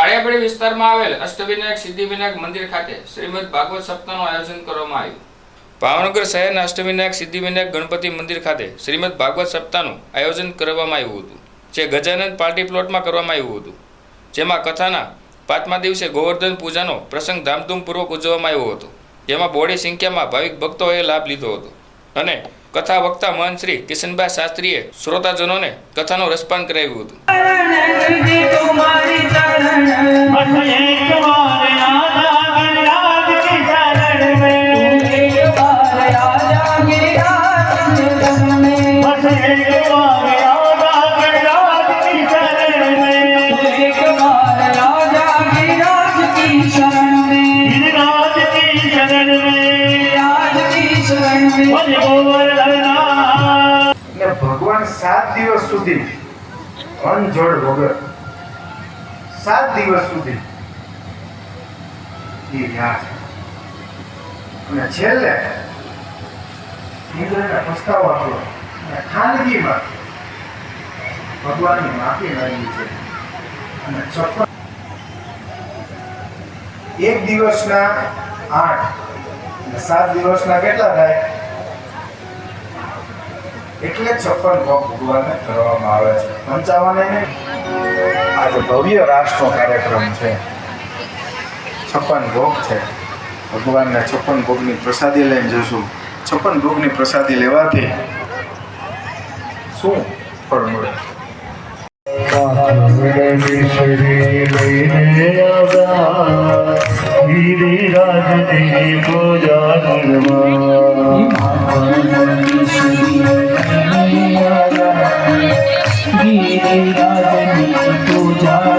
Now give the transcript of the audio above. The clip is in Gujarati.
કાળિયાબડી વિસ્તારમાં આવેલ અષ્ટવિનાયક સિદ્ધિવિનાયક મંદિર ખાતે શ્રીમદ ભાગવત સપ્તાહનું આયોજન કરવામાં આવ્યું. ભાવનગર શહેરના અષ્ટવિનાયક સિદ્ધિવિનાયક ગણપતિ મંદિર ખાતે શ્રીમદ ભાગવત સપ્તાહનું આયોજન કરવામાં આવ્યું હતું, જે ગજાનંદ પાર્ટી પ્લોટમાં કરવામાં આવ્યું હતું. જેમાં કથાના પાંચમા દિવસે ગોવર્ધન પૂજાનો પ્રસંગ ધામધૂમપૂર્વક ઉજવવામાં આવ્યો હતો. જેમાં બોડી સંખ્યામાં ભાવિક ભક્તોએ લાભ લીધો હતો. અને કથા વક્તા મહંત શ્રી કિશનભાઈ શાસ્ત્રીએ શ્રોતાજનોને કથાનો રસપાન કરાવ્યું હતું. ભગવાન સાત દિવસ સુધી અનજળ વગર સાત દિવસ સુધી. એ રહ્યા અને છેલ્લે ઇન્દ્રને પસ્તાવો આપ્યો અને ખાનગીમાં ભગવાનની માફી માંગી છે. અને છપ્પન એક દિવસના આઠ. અને સાત દિવસના કેટલા થાય? એટલે છપ્પન ભોગ ભગવાનને કરવામાં આવે છે. પંચાવન આજે ભવ્ય રાસનો કાર્યક્રમ છે. છપ્પન ભોગ છે. ભગવાનને છપ્પન ભોગની પ્રસાદી લઈને જશું છપ્પન ભોગની પ્રસાદી લેવાથી શું ફળ મળે? પૂજા पूजा